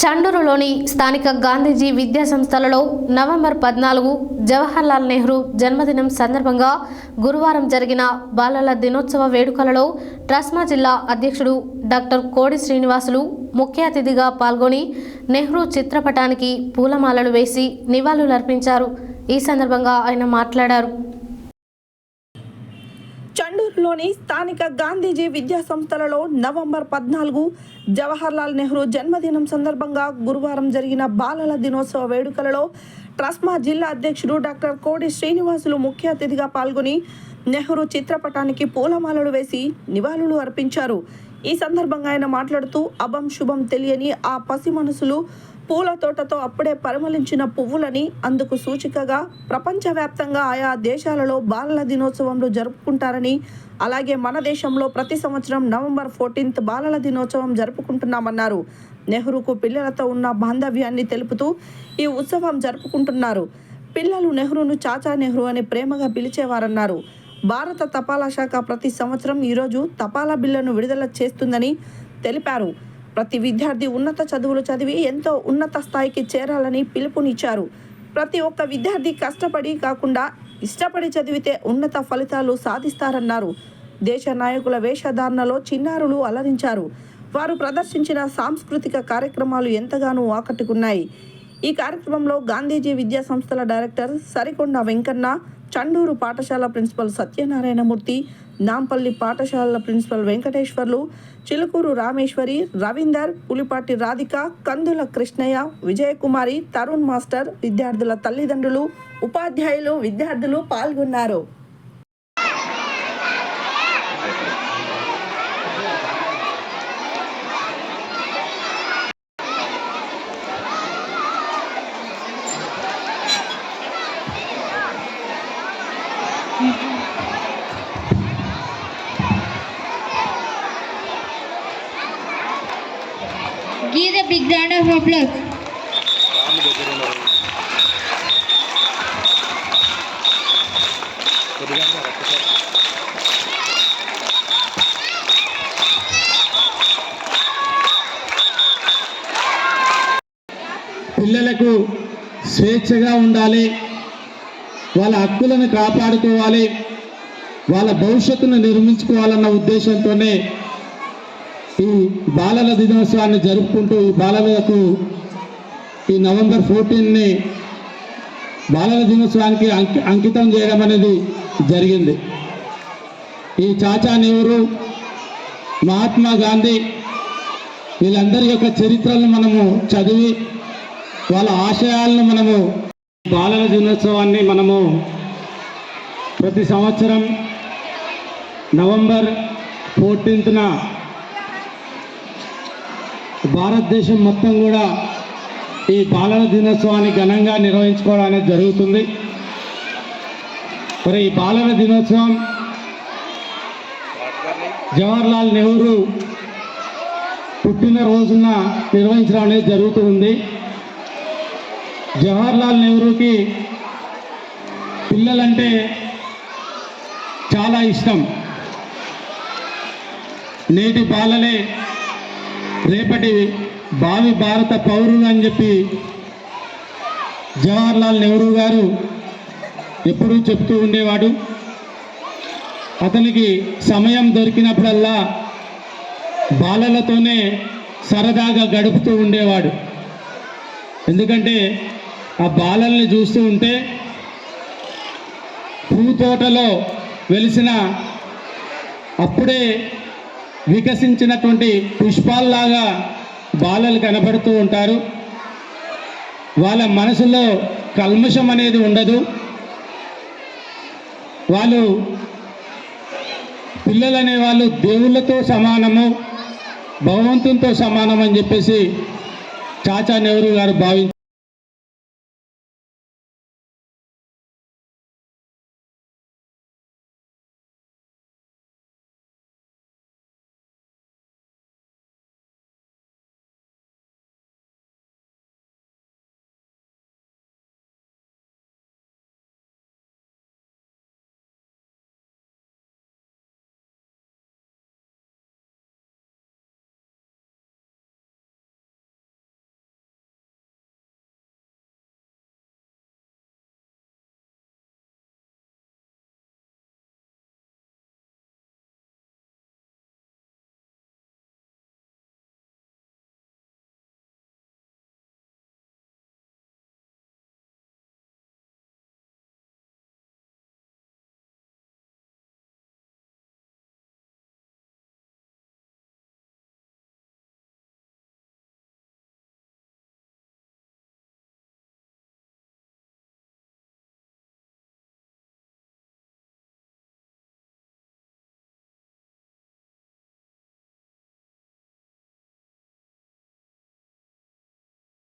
చండూరులోని స్థానిక గాంధీజీ విద్యా సంస్థలలో నవంబర్ పద్నాలుగు జవహర్లాల్ నెహ్రూ జన్మదినం సందర్భంగా గురువారం జరిగిన బాలల దినోత్సవ వేడుకలలో ట్రస్మా జిల్లా అధ్యక్షుడు డాక్టర్ కోడి శ్రీనివాసులు ముఖ్య అతిథిగా పాల్గొని నెహ్రూ చిత్రపటానికి పూలమాలలు వేసి నివాళులర్పించారు. ఈ సందర్భంగా ఆయన మాట్లాడారు. లోని స్థానిక గాంధీజీ విద్యా సంస్థలలో నవంబర్ పద్నాలుగు జవహర్లాల్ నెహ్రూ జన్మదినం సందర్భంగా గురువారం జరిగిన బాలల దినోత్సవ వేడుకలలో ట్రస్మా జిల్లా అధ్యక్షుడు డాక్టర్ కోడి శ్రీనివాసులు ముఖ్య అతిథిగా పాల్గొని నెహ్రూ చిత్రపటానికి పూలమాలలు వేసి నివాళులు అర్పించారు. ఈ సందర్భంగా ఆయన మాట్లాడుతూ అభం శుభం తెలియని ఆ పసి మనసులు పూల తోటతో అప్పుడే పరిమళించిన పువ్వులని అందుకు సూచికగా ప్రపంచవ్యాప్తంగా ఆయా దేశాలలో బాలల దినోత్సవంలో జరుపుకుంటారని అలాగే మన దేశంలో ప్రతి సంవత్సరం నవంబర్ ఫోర్టీన్త్ బాలల దినోత్సవం జరుపుకుంటున్నామన్నారు. నెహ్రూకు పిల్లలతో ఉన్న బాంధవ్యాన్ని తెలుపుతూ ఈ ఉత్సవం జరుపుకుంటున్నారు. పిల్లలు నెహ్రూను చాచా నెహ్రూ అని ప్రేమగా పిలిచేవారన్నారు. భారత తపాలా శాఖ ప్రతి సంవత్సరం ఈరోజు తపాలా బిల్లును విడుదల చేస్తుందని తెలిపారు. ప్రతి విద్యార్థి ఉన్నత చదువులు చదివి ఎంతో ఉన్నత స్థాయికి చేరాలని పిలుపునిచ్చారు. ప్రతి ఒక్క విద్యార్థి కష్టపడి కాకుండా ఇష్టపడి చదివితే ఉన్నత ఫలితాలు సాధిస్తారన్నారు. దేశ నాయకుల వేషధారణలో చిన్నారులు అలరించారు. వారు ప్రదర్శించిన సాంస్కృతిక కార్యక్రమాలు ఎంతగానో ఆకట్టుకున్నాయి. ఈ కార్యక్రమంలో గాంధీజీ విద్యా సంస్థల డైరెక్టర్ సరికొండ వెంకన్న చండూరు పాఠశాల ప్రిన్సిపల్ సత్యనారాయణమూర్తి నాంపల్లి పాఠశాలల ప్రిన్సిపల్ వెంకటేశ్వర్లు చిలుకూరు రామేశ్వరి రవీందర్ పులిపాటి రాధిక కందుల కృష్ణయ్య విజయకుమారి తరుణ్ మాస్టర్ విద్యార్థుల తల్లిదండ్రులు ఉపాధ్యాయులు విద్యార్థులు పాల్గొన్నారు. A big round of applause. పిల్లలకు స్వేచ్ఛగా ఉండాలి వాళ్ళ హక్కులను కాపాడుకోవాలి వాళ్ళ భవిష్యత్తును నిర్మించుకోవాలన్న ఉద్దేశంతోనే ఈ బాలల దినోత్సవాన్ని జరుపుకుంటూ ఈ బాలలకు ఈ నవంబర్ ఫోర్టీన్ని బాలల దినోత్సవానికి అంకి అంకితం చేయడం అనేది జరిగింది. ఈ చాచా నెహ్రూ మహాత్మా గాంధీ వీళ్ళందరి యొక్క చరిత్రలను మనము చదివి వాళ్ళ ఆశయాలను మనము బాలల దినోత్సవాన్ని మనము ప్రతి సంవత్సరం నవంబర్ ఫోర్టీన్త్న భారతదేశం మొత్తం కూడా ఈ బాలల దినోత్సవాన్ని ఘనంగా నిర్వహించుకోవడం అనేది జరుగుతుంది. మరి ఈ బాలల దినోత్సవం జవహర్లాల్ నెహ్రూ పుట్టినరోజున నిర్వహించడం అనేది జరుగుతుంది. జవహర్లాల్ నెహ్రూకి పిల్లలంటే చాలా ఇష్టం. నేటి బాలలే రేపటి భావి భారత పౌరులు అని చెప్పి జవహర్లాల్ నెహ్రూ గారు ఎప్పుడూ చెప్తూ ఉండేవాడు. అతనికి సమయం దొరికినప్పుడల్లా బాలలతోనే సరదాగా గడుపుతూ ఉండేవాడు. ఎందుకంటే ఆ బాలల్ని చూస్తూ ఉంటే పూతోటలో వెలిసిన అప్పుడే వికసించినటువంటి పుష్పాల్లాగా బాలలు కనపడుతూ ఉంటారు. వాళ్ళ మనసులో కల్మషం అనేది ఉండదు. వాళ్ళు పిల్లలు అనే వాళ్ళు దేవుళ్ళతో సమానము భగవంతునితో సమానం అని చెప్పేసి చాచా నెహ్రూ గారు భావించారు.